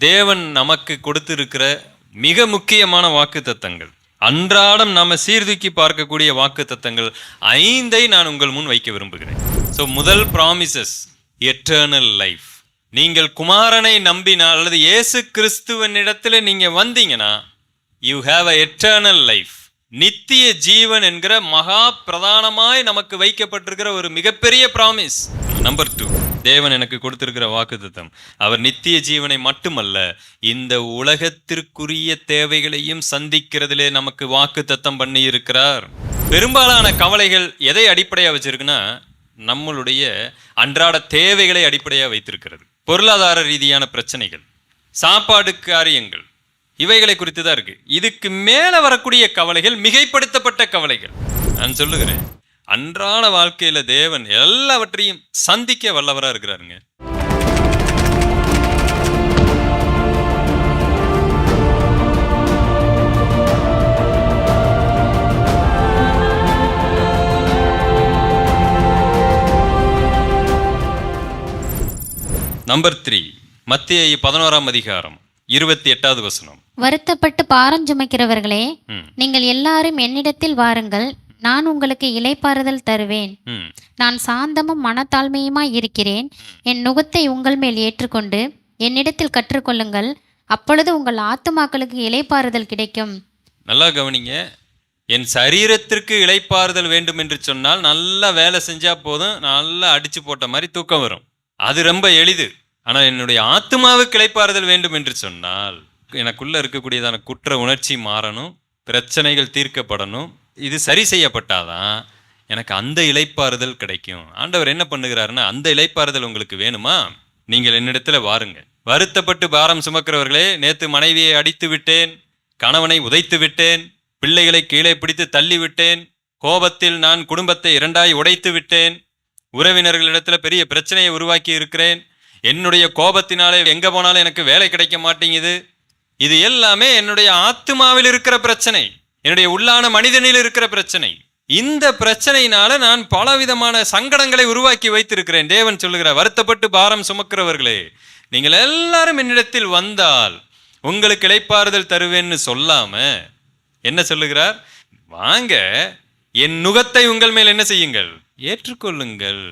தேவன் நமக்கு கொடுத்திருக்கிற மிக முக்கியமான வாக்கு தத்தங்கள் அன்றாடம் நாம சீர்தூக்கி பார்க்கக்கூடிய வாக்கு தத்தங்கள் ஐந்தை நான் உங்கள் முன் வைக்க விரும்புகிறேன். ஸோ முதல் ப்ராமிசஸ் எட்டர்னல் லைஃப் நீங்கள் குமாரனை நம்பினால் அல்லது இயேசு கிறிஸ்துவனிடத்தில் நீங்கள் வந்தீங்கன்னா you have a eternal life நித்திய ஜீவன் என்கிற மகா பிரதானமாய் நமக்கு வைக்கப்பட்டிருக்கிற ஒரு மிகப்பெரிய ப்ராமிஸ் நம்பர் டூ தேவன் எனக்கு கொடுத்திருக்கிற வாக்குத்தத்தம். அவர் நித்திய ஜீவனை மட்டுமல்ல இந்த உலகத்திற்குரிய தேவைகளையும் சந்திக்கிறதிலே நமக்கு வாக்குத்தத்தம் பண்ணி இருக்கிறார் பெரும்பாலான கவலைகள் எதை அடிப்படையாக வச்சிருக்குன்னா நம்மளுடைய அன்றாட தேவைகளை அடிப்படையாக வைத்திருக்கிறது. பொருளாதார ரீதியான பிரச்சனைகள் சாப்பாடு காரியங்கள் இவைகளை குறித்து தான் இருக்கு. இதுக்கு மேல வரக்கூடிய கவலைகள் மிகைப்படுத்தப்பட்ட கவலைகள். நான் சொல்லுகிறேன் அன்றாட வாழ்க்கையில தேவன் எல்லாவற்றையும் சந்திக்க வல்லவரா இருக்கிறாருங்க. நம்பர் த்ரீ மத்திய பதினோராம் அதிகாரம் இருபத்தி எட்டாவது வசனம். வருத்தப்பட்டு பாரம் சுமைக்கிறவர்களே ம். நீங்கள் எல்லாரும் என்னிடத்தில் வாருங்கள் நான் உங்களுக்கு இளைப்பாறுதல் தருவேன். நான் சாந்தமும் மனத்தாழ்மையுமாய் இருக்கிறேன். என் நுகத்தை உங்கள் மேல் ஏற்றுக்கொண்டு என்னிடத்தில் கற்றுக்கொள்ளுங்கள். அப்பொழுது உங்கள் ஆத்துமாக்களுக்கு இளைப்பாறுதல் கிடைக்கும். நல்லா கவனிங்க. என் சரீரத்திற்கு இளைப்பாறுதல் வேண்டும் என்று சொன்னால் நல்லா வேலை செஞ்சா போதும் நல்லா அடிச்சு போட்ட மாதிரி தூக்கம் வரும். அது ரொம்ப எளிது. ஆனால் என்னுடைய ஆத்மாவுக்கு இளைப்பாறுதல் வேண்டும் என்று சொன்னால் எனக்குள்ளே இருக்கக்கூடியதான குற்ற உணர்ச்சி மாறணும் பிரச்சனைகள் தீர்க்கப்படணும். இது சரி செய்யப்பட்டாதான் எனக்கு அந்த இலைப்பாறுதல் கிடைக்கும். ஆண்டவர் என்ன பண்ணுகிறாருன்னா அந்த இலைப்பாறுதல் உங்களுக்கு வேணுமா? நீங்கள் என்னிடத்தில் வாருங்க. வருத்தப்பட்டு பாரம் சுமக்கிறவர்களே நேற்று மனைவியை அடித்து விட்டேன் கணவனை உதைத்து விட்டேன் பிள்ளைகளை கீழே பிடித்து தள்ளி விட்டேன் கோபத்தில் நான் குடும்பத்தை இரண்டாய் உடைத்து விட்டேன் உறவினர்களிடத்தில் பெரிய பிரச்சனையை உருவாக்கி இருக்கிறேன் என்னுடைய கோபத்தினாலே எங்கே போனாலும் எனக்கு வேலை கிடைக்க மாட்டேங்குது இது எல்லாமே என்னுடைய ஆத்மாவில் இருக்கிற பிரச்சனை. என்னுடைய உள்ளான மனிதனில் இருக்கிற பிரச்சனை. இந்த பிரச்சனையினால நான் பலவிதமான சங்கடங்களை உருவாக்கி வைத்திருக்கிறேன். தேவன் சொல்லுகிறார் வருத்தப்பட்டு பாரம் சுமக்கிறவர்களே நீங்கள் எல்லாரும் என்னிடத்தில் வந்தால் உங்களுக்கு இளைப்பாறுதல் தருவேன்னு சொல்லாம என்ன சொல்லுகிறார்? வாங்க என் நுகத்தை உங்கள் மேல் என்ன செய்யுங்கள்? ஏற்றுக்கொள்ளுங்கள்.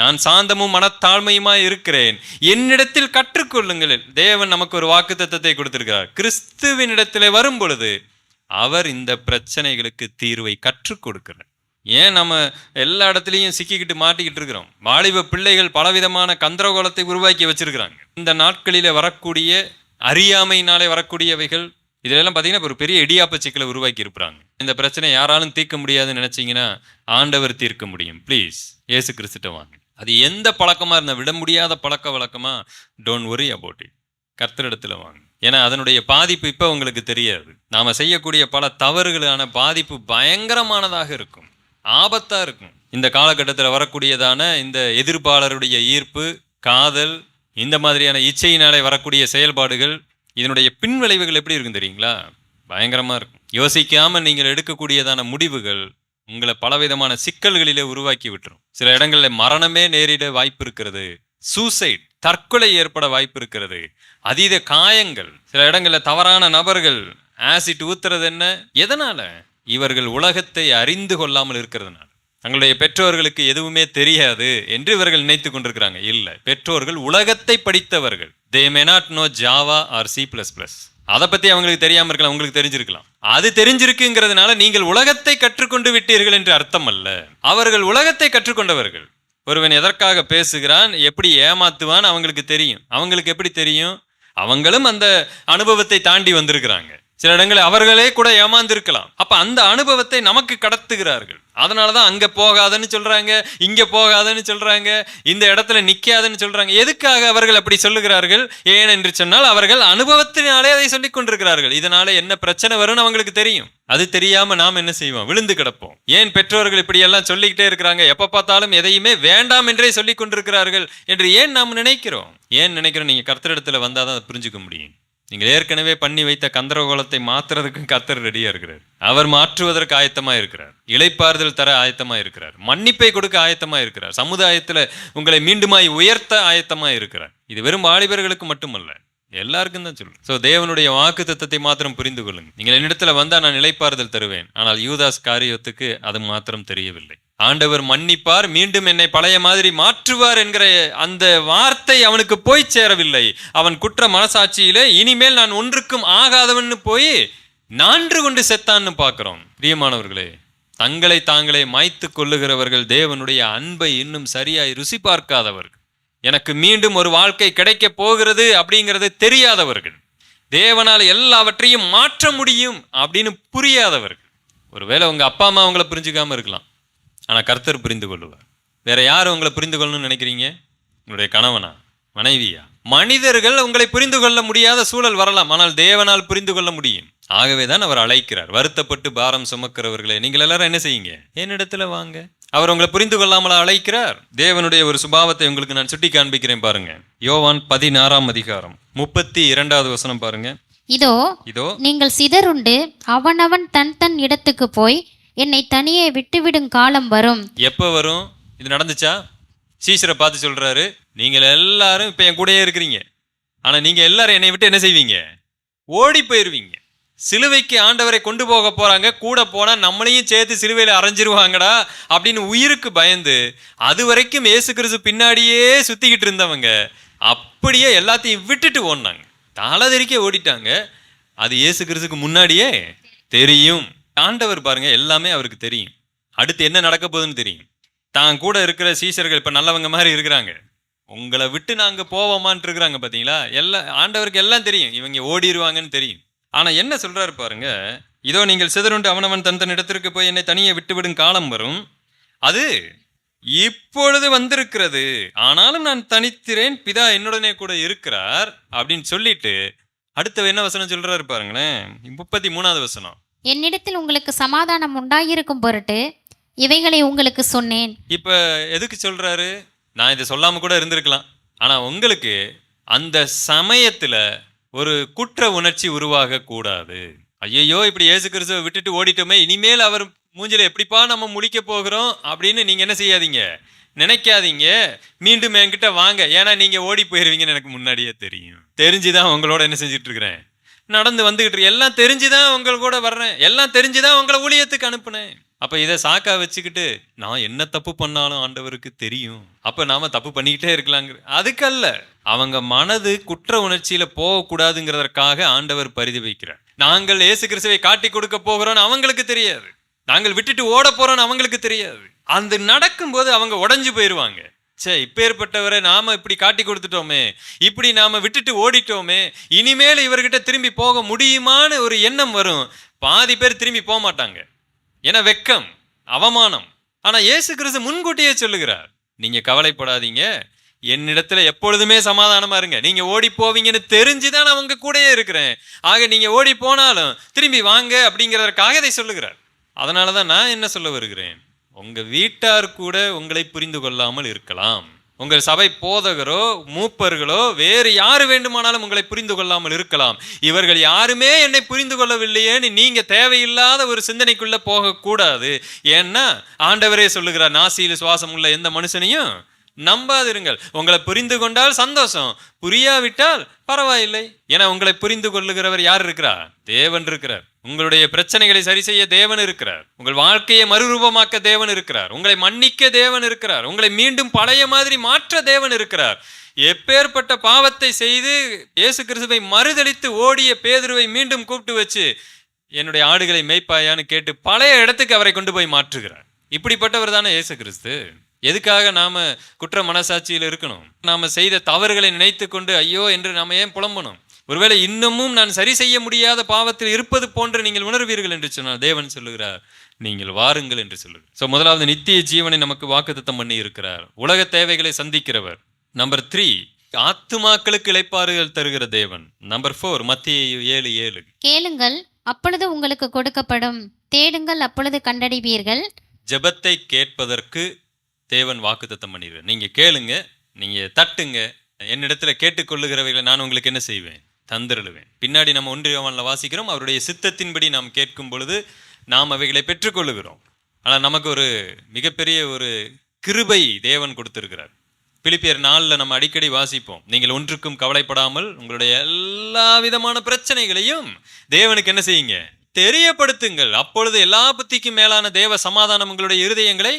நான் சாந்தமும் மனத்தாழ்மையுமாய் இருக்கிறேன். என்னிடத்தில் கற்றுக்கொள்ளுங்கள். தேவன் நமக்கு ஒரு வாக்குத்தத்தத்தை கொடுத்திருக்கிறார். கிறிஸ்துவினிடத்தில் வரும் பொழுது அவர் இந்த பிரச்சனைகளுக்கு தீர்வை கற்றுக் கொடுக்கிறார் ஏன் நம்ம எல்லா இடத்துலையும் சிக்கிக்கிட்டு மாட்டிக்கிட்டு இருக்கிறோம்? வாலிப பிள்ளைகள் பலவிதமான கந்தரகோலத்தை உருவாக்கி வச்சிருக்கிறாங்க. இந்த நாட்களில வரக்கூடிய அறியாமையினாலே வரக்கூடியவைகள் இதெல்லாம் பார்த்தீங்கன்னா ஒரு பெரிய இடியாப்ப சிக்கலை உருவாக்கி இருப்பாங்க இந்த பிரச்சனை யாராலும் தீர்க்க முடியாதுன்னு நினைச்சீங்கன்னா ஆண்டவர் தீர்க்க முடியும். ப்ளீஸ் இயேசு கிறிஸ்துட்ட வாங்க. அது எந்த பழக்கமாக இருந்தால் விட முடியாத பழக்க வழக்கமாக டோன்ட் ஒரி அபவுட் இட் கர்த்தரிடத்தில் வாங்க. ஏன்னா அதனுடைய பாதிப்பு இப்போ உங்களுக்கு தெரியாது. நாம செய்யக்கூடிய பல தவறுகளான பாதிப்பு பயங்கரமானதாக இருக்கும். ஆபத்தாக இருக்கும். இந்த காலகட்டத்தில் வரக்கூடியதான இந்த எதிர்ப்பாளருடைய ஈர்ப்பு காதல் இந்த மாதிரியான இச்சையினாலே வரக்கூடிய செயல்பாடுகள் இதனுடைய பின்விளைவுகள் எப்படி இருக்கும் தெரியுங்களா? பயங்கரமாக இருக்கும். யோசிக்காமல் நீங்கள் எடுக்கக்கூடியதான முடிவுகள் உங்களை பலவிதமான சிக்கல்களிலே உருவாக்கி விட்டுரும். சில இடங்களில் மரணமே நேரிட வாய்ப்பு இருக்கிறது. சூசைட் தற்கொலை ஏற்பட வாய்ப்பு இருக்கிறது. அதீத காயங்கள் சில இடங்களில் தவறான நபர்கள் ஆசிட் ஊத்துறது என்ன? எதனால? இவர்கள் உலகத்தை அறிந்து கொள்ளாமல் இருக்கிறதுனால. தங்களுடைய பெற்றோர்களுக்கு எதுவுமே தெரியாது என்று இவர்கள் நினைத்து கொண்டிருக்கிறாங்க. இல்ல பெற்றோர்கள் உலகத்தை படித்தவர்கள். They may not know Java or C plus plus அதை பற்றி அவங்களுக்கு தெரியாமல் இருக்கலாம் உங்களுக்கு தெரிஞ்சிருக்கலாம். அது தெரிஞ்சிருக்குங்கிறதுனால நீங்கள் உலகத்தை கற்றுக்கொண்டு விட்டீர்கள் என்று அர்த்தம் அல்ல அவர்கள் உலகத்தை கற்றுக்கொண்டவர்கள். ஒருவன் எதற்காக பேசுகிறான் எப்படி ஏமாத்துவான் அவங்களுக்கு தெரியும். அவங்களுக்கு எப்படி தெரியும்? அவங்களும் அந்த அனுபவத்தை தாண்டி வந்திருக்கிறாங்க. சில இடங்களில் அவர்களே கூட ஏமாந்திருக்கலாம். அப்ப அந்த அனுபவத்தை நமக்கு கடத்துகிறார்கள். அதனாலதான் அங்க போகாதன்னு சொல்றாங்க இங்க போகாதன்னு சொல்றாங்க இந்த இடத்துல நிக்காதன்னு சொல்றாங்க. எதுக்காக அவர்கள் அப்படி சொல்லுகிறார்கள்? ஏன் என்று சொன்னால் அவர்கள் அனுபவத்தினாலே அதை சொல்லிக் கொண்டிருக்கிறார்கள். இதனால என்ன பிரச்சனை வரும்னு அவங்களுக்கு தெரியும். அது தெரியாம நாம் என்ன செய்வோம்? விழுந்து கிடப்போம். ஏன் பெற்றோர்கள் இப்படி எல்லாம் சொல்லிக்கிட்டே இருக்கிறாங்க? எப்ப பார்த்தாலும் எதையுமே வேண்டாம் என்றே சொல்லிக் கொண்டிருக்கிறார்கள் என்று ஏன் நாம் நினைக்கிறோம்? ஏன் நினைக்கிறோம்? நீங்க கர்த்தரிடத்துல வந்தாதான் அதை புரிஞ்சுக்க முடியும். நீங்கள் ஏற்கனவே பண்ணி வைத்த கந்தரகோலத்தை மாத்துறதுக்கு கத்தர் ரெடியா இருக்கிறார். அவர் மாற்றுவதற்கு ஆயத்தமா இருக்கிறார். இளைப்பாறுதல் தர ஆயத்தமா இருக்கிறார். மன்னிப்பை கொடுக்க ஆயத்தமா இருக்கிறார். சமுதாயத்துல உங்களை மீண்டுமாய் உயர்த்த ஆயத்தமா இருக்கிறார். இது வெறும் வாலிபர்களுக்கு மட்டுமல்ல. எல்லாருக்கும் தான் சொல்றேன். ஸோ தேவனுடைய வாக்கு தத்தத்தை மாத்திரம் புரிந்து கொள்ளுங்க நீங்கள் என்னிடத்துல வந்தால் நான் நிலைப்பாறுதல் தருவேன். ஆனால் யூதாஸ் காரியத்துக்கு அது மாத்திரம் தெரியவில்லை. ஆண்டவர் மன்னிப்பார் மீண்டும் என்னை பழைய மாதிரி மாற்றுவார் என்கிற அந்த வார்த்தை அவனுக்கு போய் சேரவில்லை. அவன் குற்ற மனசாட்சியிலே இனிமேல் நான் ஒன்றுக்கும் ஆகாதவன்னு போய் நான்று கொண்டு செத்தான்னு பார்க்குறோம். பிரியமானவர்களே தங்களை தாங்களே மாய்த்து கொள்ளுகிறவர்கள் தேவனுடைய அன்பை இன்னும் சரியாய் ருசி பார்க்காதவர்கள். எனக்கு மீண்டும் ஒரு வாழ்க்கை கிடைக்க போகிறது அப்படிங்கிறது தெரியாதவர்கள். தேவனால் எல்லாவற்றையும் மாற்ற முடியும் அப்படின்னு புரியாதவர்கள். ஒருவேளை உங்கள் அப்பா அம்மா அவங்கள புரிஞ்சுக்காமல் இருக்கலாம். ஆனால் கர்த்தர் புரிந்து கொள்ளுவார். வேற யார் உங்களை புரிந்து கொள்ளணும்னு நினைக்கிறீங்க? உங்களுடைய கணவனா? மனைவியா? மனிதர்கள் உங்களை புரிந்து கொள்ள முடியாத சூழல் வரலாம். ஆனால் தேவனால் புரிந்து கொள்ள முடியும். ஆகவே தான் அவர் அழைக்கிறார். வருத்தப்பட்டு பாரம் சுமக்கிறவர்களே நீங்கள் எல்லாரும் என்ன செய்யுங்க? என்னிடத்துல வாங்க. அவர் உங்களை புரிந்து கொள்ளாமல் அழைக்கிறார்? தேவனுடைய ஒரு சுபாவத்தை உங்களுக்கு நான் சுட்டி காண்பிக்கிறேன் பாருங்க. யோவான் பதினாறாம் அதிகாரம். முப்பத்தி இரண்டாவது வசனம் பாருங்க. இதோ இதோ. நீங்கள் சிதறுண்டு அவனவன் தன் தன் இடத்துக்கு போய் என்னை தனியே விட்டுவிடும் காலம் வரும். எப்போ வரும்? இது நடந்துச்சா? சீசரை பார்த்து சொல்றாரு நீங்கள் எல்லாரும் இப்போ என் கூடயே இருக்கிறீங்க. ஆனால் நீங்கள் எல்லாரும் என்னை விட்டு என்ன செய்வீங்க? ஓடி போயிருவீங்க. சிலுவைக்கு ஆண்டவரை கொண்டு போக போகிறாங்க கூட போனால் நம்மளையும் சேர்த்து சிலுவையில் அரைஞ்சிருவாங்கடா அப்படின்னு உயிருக்கு பயந்து அது வரைக்கும் ஏசு கிறிஸ்து பின்னாடியே சுற்றிக்கிட்டு இருந்தவங்க. அப்படியே எல்லாத்தையும் விட்டுட்டு ஓடினாங்க. தலை தெறிக்க ஓடிட்டாங்க. அது ஏசு கிறிஸ்துக்கு முன்னாடியே தெரியும். ஆண்டவர் பாருங்க எல்லாமே அவருக்கு தெரியும். அடுத்து என்ன நடக்க போகுதுன்னு தெரியும். தான் கூட இருக்கிற சீசர்கள் இப்போ நல்லவங்க மாதிரி இருக்கிறாங்க. உங்களை விட்டு நாங்கள் போவோமான்னு இருக்கிறாங்க பார்த்தீங்களா எல்லாம் ஆண்டவருக்கு எல்லாம் தெரியும். இவங்க ஓடிடுவாங்கன்னு தெரியும். ஆனா என்ன சொல்றாரு பாருங்க இதோ நீங்கள் சிதறுண்டு அவனவன் தன் தன் இடத்திற்கு போய் என்னை தனியே விட்டுவிடும் காலம் வரும். அது இப்பொழுது வந்திருக்கிறது. ஆனாலும் நான் தனித்திறேன் பிதா என்னுடனே கூட இருக்கிறார் அப்படின்னு சொல்லிட்டு அடுத்த என்ன வசனம் சொல்றாரு பாருங்களேன் முப்பத்தி மூணாவது வசனம். என்னிடத்தில் உங்களுக்கு சமாதானம் உண்டாயிருக்கும் பொருட்டு இவைகளை உங்களுக்கு சொன்னேன். இப்ப எதுக்கு சொல்றாரு? நான் இதை சொல்லாம கூட இருந்திருக்கலாம். ஆனா உங்களுக்கு அந்த சமயத்துல ஒரு குற்ற உணர்ச்சி உருவாக கூடாது ஐயையோ இப்படி ஏசு கிறிஸ்துவை விட்டுட்டு ஓடிட்டோமே இனிமேல் அவர் மூஞ்சில எப்படிப்பா நம்ம முழிக்க போகிறோம் அப்படின்னு நீங்க என்ன செய்யாதீங்க? நினைக்காதீங்க. மீண்டும் என்கிட்ட வாங்க. ஏன்னா நீங்க ஓடி போயிருவீங்கன்னு எனக்கு முன்னாடியே தெரியும். தெரிஞ்சுதான் உங்களோட என்ன செஞ்சுட்டு இருக்கிறேன். நடந்து வந்துக்கிட்டு எல்லாம் தெரிஞ்சுதான் உங்கள் கூட வர்றேன். எல்லாம் தெரிஞ்சுதான் உங்களை ஊழியத்துக்கு அனுப்புனேன். அப்ப இதை சாக்கா வச்சுக்கிட்டு நான் என்ன தப்பு பண்ணாலும் ஆண்டவருக்கு தெரியும். அப்ப நாம தப்பு பண்ணிக்கிட்டே இருக்கலாங்க அதுக்கல்ல அவங்க மனது குற்ற உணர்ச்சியில போகக்கூடாதுங்கிறதற்காக ஆண்டவர் பரிதி வைக்கிறார். நாங்கள் இயேசு கிறிஸ்துவை காட்டி கொடுக்க போகிறோம்னு அவங்களுக்கு தெரியாது. நாங்கள் விட்டுட்டு ஓட போறோம்னு அவங்களுக்கு தெரியாது. அந்த நடக்கும்போது அவங்க உடஞ்சு போயிருவாங்க. சே இப்பேற்பட்டவரை நாம இப்படி காட்டி கொடுத்துட்டோமே. இப்படி நாம விட்டுட்டு ஓடிட்டோமே. இனிமேல் இவர்கிட்ட திரும்பி போக முடியுமான்னு ஒரு எண்ணம் வரும். பாதி பேர் திரும்பி போக மாட்டாங்க. ஏன்னா வெக்கம் அவமானம். ஆனா இயேசு கிறிஸ்து முன்கூட்டியே சொல்லுகிறார். நீங்க கவலைப்படாதீங்க. என்னிடத்துல எப்பொழுதுமே சமாதானமா இருங்க. நீங்க ஓடி போவீங்கன்னு தெரிஞ்சுதான் நான் உங்க கூடயே இருக்கிறேன். ஆக நீங்க ஓடி போனாலும் திரும்பி வாங்க அப்படிங்கிறதற்காக இதை சொல்லுகிறார். அதனால தான் நான் என்ன சொல்ல வருகிறேன்? உங்கள் வீட்டார் கூட உங்களை புரிந்து கொள்ளாமல் இருக்கலாம். உங்கள் சபை போதகரோ மூப்பர்களோ வேறு யார் வேண்டுமானாலும் உங்களை புரிந்து கொள்ளாமல் இருக்கலாம். இவர்கள் யாருமே என்னை புரிந்து கொள்ளவில்லையேன்னு நீங்கள் தேவையில்லாத ஒரு சிந்தனைக்குள்ளே போகக்கூடாது. ஏன்னா ஆண்டவரே சொல்லுகிறார் நாசியில் சுவாசம் உள்ள எந்த மனுஷனையும் நம்பாதிருங்கள். உங்களை புரிந்து கொண்டால் சந்தோஷம். புரியாவிட்டால் பரவாயில்லை. ஏன்னா உங்களை புரிந்து கொள்ளுகிறவர் யார் இருக்கிறார்? தேவன் இருக்கிறார். உங்களுடைய பிரச்சனைகளை சரி செய்ய தேவன் இருக்கிறார். உங்கள் வாழ்க்கையை மறுரூபமாக்க தேவன் இருக்கிறார். உங்களை மன்னிக்க தேவன் இருக்கிறார். உங்களை மீண்டும் பழைய மாதிரி மாற்ற தேவன் இருக்கிறார். எப்பேற்பட்ட பாவத்தை செய்து இயேசு கிறிஸ்துவை மறுதளித்து ஓடிய பேதுருவை மீண்டும் கூப்பிட்டு வச்சு என்னுடைய ஆடுகளை மேய்ப்பாயான்னு கேட்டு பழைய இடத்துக்கு அவரை கொண்டு போய் மாற்றுகிறார். இப்படிப்பட்டவர் தானே இயேசு கிறிஸ்து. எதுக்காக நாம குற்ற மனசாட்சியில் இருக்கணும்? நாம செய்த தவறுகளை நினைத்து கொண்டு ஐயோ என்று நாம ஏன் புலம்பணும்? ஒருவேளை இன்னமும் நான் சரி செய்ய முடியாத பாவத்தில் இருப்பது போன்று நீங்கள் உணர்வீர்கள் என்று சொன்னார் தேவன் சொல்லுகிறார் நீங்கள் வாருங்கள் என்று சொல்லுகிறார். ஸோ முதலாவது நித்திய ஜீவனை நமக்கு வாக்குத்தத்தம் பண்ணி இருக்கிறார். உலக தேவைகளை சந்திக்கிறவர். நம்பர் த்ரீ ஆத்துமாக்களுக்கு இளைப்பாறுதல் தருகிற தேவன். நம்பர் ஃபோர் மத்திய ஏழு ஏழு. கேளுங்கள் அப்பொழுது உங்களுக்கு கொடுக்கப்படும். தேடுங்கள் அப்பொழுது கண்டடைவீர்கள். ஜெபத்தை கேட்பதற்கு தேவன் வாக்குத்தத்தம் பண்ணிடுவார். நீங்கள் கேளுங்க நீங்கள் தட்டுங்க. என்னிடத்துல கேட்டுக்கொள்ளுகிறவைகளை நான் உங்களுக்கு என்ன செய்வேன்? தந்திருளுவேன். பின்னாடி நம்ம ஒன்றியவனில் வாசிக்கிறோம் அவருடைய சித்தத்தின்படி நாம் கேட்கும் பொழுது நாம் அவைகளை பெற்றுக்கொள்ளுகிறோம். ஆனால் நமக்கு ஒரு மிகப்பெரிய ஒரு கிருபை தேவன் கொடுத்துருக்கிறார். பிலிப்பியர் நாளில் நம்ம அடிக்கடி வாசிப்போம். நீங்கள் ஒன்றுக்கும் கவலைப்படாமல் உங்களுடைய எல்லா விதமான பிரச்சனைகளையும் தேவனுக்கு என்ன செய்யுங்க? தெரியப்படுத்துங்கள். அப்பொழுது எல்லா புத்திக்கும் மேலான தேவ சமாதானம் உங்களுடைய இருதயங்களை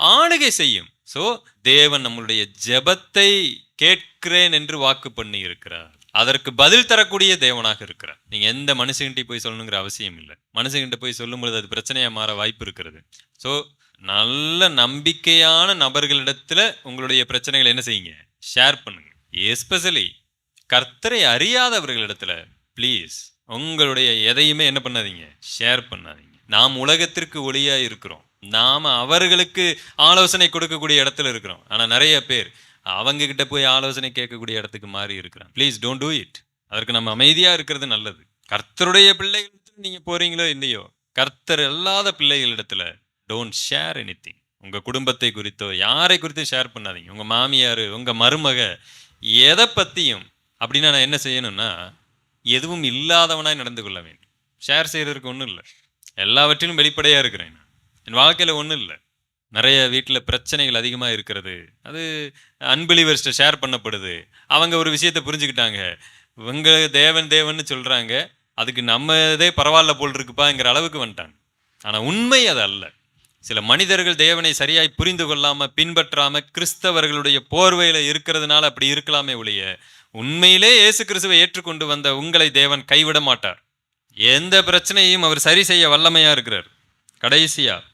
ஆளுகை செய்யும். ஸோ தேவன் நம்மளுடைய ஜெபத்தை கேட்கிறேன் என்று வாக்கு பண்ணி இருக்கிறார். அதற்கு பதில் தரக்கூடிய தேவனாக இருக்கிறார். நீங்க எந்த மனுஷங்கிட்ட போய் சொல்லணுங்கிற அவசியம் இல்லை. மனுஷங்கிட்ட போய் சொல்லும் பொழுது அது பிரச்சனையா மாற வாய்ப்பு இருக்கிறது. ஸோ நல்ல நம்பிக்கையான நபர்களிடத்துல உங்களுடைய பிரச்சனைகளை என்ன செய்யுங்க? ஷேர் பண்ணுங்க. எஸ்பெஷலி கர்த்தரை அறியாதவர்களிடத்துல ப்ளீஸ் உங்களுடைய எதையுமே என்ன பண்ணாதீங்க? ஷேர் பண்ணாதீங்க. நாம் உலகத்திற்கு ஒளியா இருக்கிறோம். நாம அவர்களுக்கு ஆலோசனை கொடுக்கக்கூடிய இடத்துல இருக்கிறோம். ஆனா நிறைய பேர் அவங்க கிட்ட போய் ஆலோசனை கேட்கக்கூடிய இடத்துக்கு மாறி இருக்கிறான் ப்ளீஸ் டோன்ட் டூ இட் அதற்கு நம்ம அமைதியா இருக்கிறது நல்லது. கர்த்தருடைய பிள்ளைகளிடத்துல நீங்க போறீங்களோ இல்லையோ கர்த்தர் இல்லாத பிள்ளைகளிடத்துல டோன்ட் ஷேர் எனி திங் உங்கள் குடும்பத்தை குறித்தோ யாரை குறித்தும் ஷேர் பண்ணாதீங்க. உங்கள் மாமியார் உங்கள் மருமக எதை பற்றியும் அப்படின்னா நான் என்ன செய்யணும்னா எதுவும் இல்லாதவனாய் நடந்து கொள்ள வேண்டும். ஷேர் செய்கிறதுக்கு ஒன்றும் இல்லை. எல்லாவற்றிலும் வெளிப்படையாக இருக்கிறேன் என் வாழ்க்கையில் ஒன்றும் இல்லை. நிறைய வீட்டில் பிரச்சனைகள் அதிகமாக இருக்கிறது. அது அன்பிலீவர்ஸ்ட்டை ஷேர் பண்ணப்படுது. அவங்க ஒரு விஷயத்தை புரிஞ்சுக்கிட்டாங்க. இவங்க தேவன் தேவன்னு சொல்கிறாங்க அதுக்கு நம்ம இதே பரவாயில்ல போல் இருக்குப்பாங்கிற அளவுக்கு வந்துட்டாங்க. ஆனால் உண்மை அது அல்ல. சில மனிதர்கள் தேவனை சரியாய் புரிந்து கொள்ளாமல் பின்பற்றாமல் கிறிஸ்தவர்களுடைய போர்வையில் இருக்கிறதுனால அப்படி இருக்கலாமே ஒழிய உண்மையிலே இயேசு கிறிஸ்துவை ஏற்றுக்கொண்டு வந்த உங்களை தேவன் கைவிட மாட்டார். எந்த பிரச்சனையும் அவர் சரி செய்ய வல்லமையாக இருக்கிறார். கடைசியாக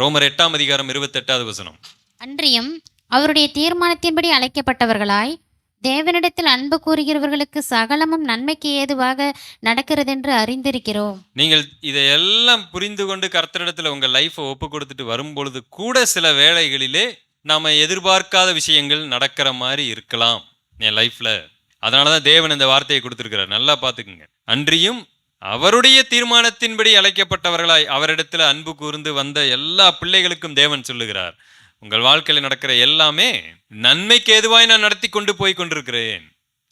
ரோமர் எட்டாம் அதிகாரம் இருபத்தெட்டாவது வசனம். அன்றியும் அவருடைய தீர்மானத்தின்படி அழைக்கப்பட்டவர்களாய் தேவனிடத்தில் அன்பு கூறுகிறவர்களுக்கு சகலமும் நன்மைக்கு ஏதுவாக நடக்கிறதென்று அறிந்திருக்கிறோம். நீங்கள் இதையெல்லாம் புரிந்து கொண்டு கர்த்தரிடத்துல உங்க லைஃப்பை ஒப்பு கொடுத்துட்டு வரும்பொழுது கூட சில வேளைகளிலே நாம எதிர்பார்க்காத விஷயங்கள் நடக்கிற மாதிரி இருக்கலாம் என் லைஃப்ல அதனால தான் தேவன் இந்த வார்த்தையை கொடுத்துருக்கிறார். நல்லா பார்த்துக்குங்க. அன்றியும் அவருடைய தீர்மானத்தின்படி அழைக்கப்பட்டவர்களாய் அவரிடத்தில் அன்பு கூர்ந்து வந்த எல்லா பிள்ளைகளுக்கும் தேவன் சொல்லுகிறார் உங்கள் வாழ்க்கையில் நடக்கிற எல்லாமே நன்மைக்கு ஏதுவாய் நான் நடத்தி கொண்டு போய் கொண்டிருக்கிறேன்.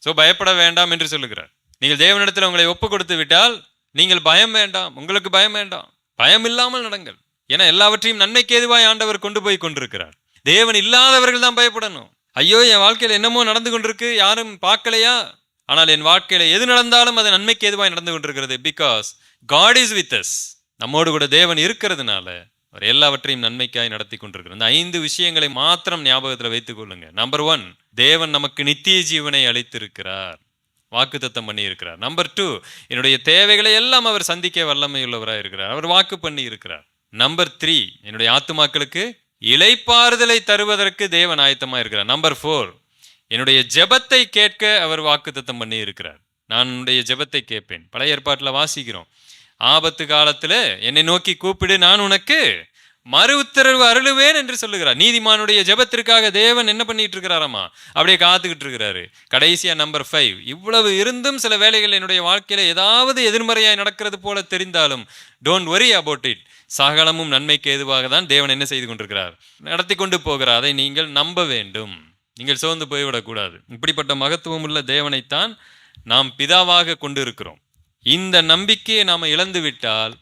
ஸோ பயப்பட வேண்டாம் என்று சொல்லுகிறார். நீங்கள் தேவனிடத்தில் உங்களை ஒப்பு கொடுத்து விட்டால் நீங்கள் பயம் வேண்டாம் உங்களுக்கு பயம் வேண்டாம். பயம் இல்லாமல் நடங்கள். ஏன்னா எல்லாவற்றையும் நன்மைக்கு ஏதுவாய் ஆண்டவர் கொண்டு போய் கொண்டிருக்கிறார். தேவன் இல்லாதவர்கள் தான் பயப்படணும். ஐயோ என் வாழ்க்கையில் என்னமோ நடந்து கொண்டிருக்கு யாரும் பார்க்கலையா? ஆனால் என் வாழ்க்கையில் எது நடந்தாலும் அது நன்மைக்கு எதுவாக நடந்து கொண்டிருக்கிறது? Because God is with us நம்மோடு கூட தேவன் இருக்கிறதுனால அவர் எல்லாவற்றையும் நன்மைக்காய் நடத்தி கொண்டிருக்கிறார். இந்த ஐந்து விஷயங்களை மாத்திரம் ஞாபகத்தில் வைத்துக் கொள்ளுங்க. நம்பர் ஒன் தேவன் நமக்கு நித்திய ஜீவனை அளித்திருக்கிறார். வாக்குத்தத்தம் பண்ணி இருக்கிறார் நம்பர் டூ என்னுடைய தேவைகளை எல்லாம் அவர் சந்திக்க வல்லமையுள்ளவராக இருக்கிறார். அவர் வாக்கு பண்ணி இருக்கிறார் நம்பர் த்ரீ என்னுடைய ஆத்துமாக்களுக்கு இளைப்பாறுதலை தருவதற்கு தேவன் ஆயத்தமாக இருக்கிறார் நம்பர் ஃபோர் என்னுடைய ஜெபத்தை கேட்க அவர் வாக்குத்தத்தம் பண்ணி இருக்கிறார் நான் உன்னுடைய ஜெபத்தை கேட்பேன். பழைய ஏற்பாட்டில் வாசிக்கிறோம். ஆபத்து காலத்தில் என்னை நோக்கி கூப்பிடு நான் உனக்கு மறு உத்தரவு அருளுவேன் என்று சொல்லுகிறார். நீதிமானுடைய ஜெபத்திற்காக தேவன் என்ன பண்ணிட்டு இருக்கிறாராமா அப்படியே காத்துக்கிட்டு இருக்கிறாரு கடைசியா நம்பர் ஃபைவ் இவ்வளவு இருந்தும் சில வேலைகள் என்னுடைய வாழ்க்கையில ஏதாவது எதிர்மறையாய் நடக்கிறது போல தெரிந்தாலும் டோன்ட் ஒரி அபவுட் இட் சகலமும் நன்மைக்கு ஏதுவாக தான் தேவன் என்ன செய்து கொண்டிருக்கிறார்? நடத்தி கொண்டு போகிறார். அதை நீங்கள் நம்ப வேண்டும். நீங்கள் சோர்ந்து போய்விடக்கூடாது. இப்படிப்பட்ட மகத்துவம் உள்ள தேவனைத்தான் நாம் பிதாவாக கொண்டு இருக்கிறோம் இந்த நம்பிக்கையை நாம் இழந்து விட்டால்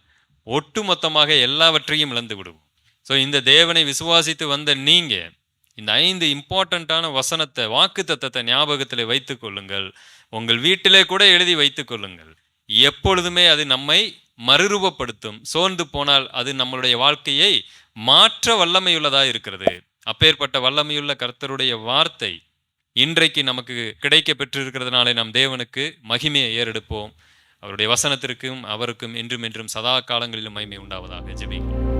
ஒட்டுமொத்தமாக எல்லாவற்றையும் இழந்து விடுவோம் ஸோ இந்த தேவனை விசுவாசித்து வந்த நீங்கள் இந்த ஐந்து இம்பார்ட்டண்ட்டான வசனத்தை வாக்கு தத்தத்தை ஞாபகத்தில் வைத்துக்கொள்ளுங்கள் உங்கள் வீட்டிலே கூட எழுதி வைத்துக்கொள்ளுங்கள் எப்பொழுதுமே அது நம்மை மறுரூபப்படுத்தும். சோர்ந்து போனால் அது நம்மளுடைய வாழ்க்கையை மாற்ற வல்லமையுள்ளதாக இருக்கிறது. அப்பேற்பட்ட வல்லமையுள்ள கர்த்தருடைய வார்த்தை இன்றைக்கு நமக்கு கிடைக்க பெற்றிருக்கிறதுனாலே நாம் தேவனுக்கு மகிமையை ஏறெடுப்போம். அவருடைய வசனத்திற்கும் அவருக்கும் என்றும் என்றும் சதா காலங்களிலும் மகிமை உண்டாவதாக ஜெபிக்கிறோம்.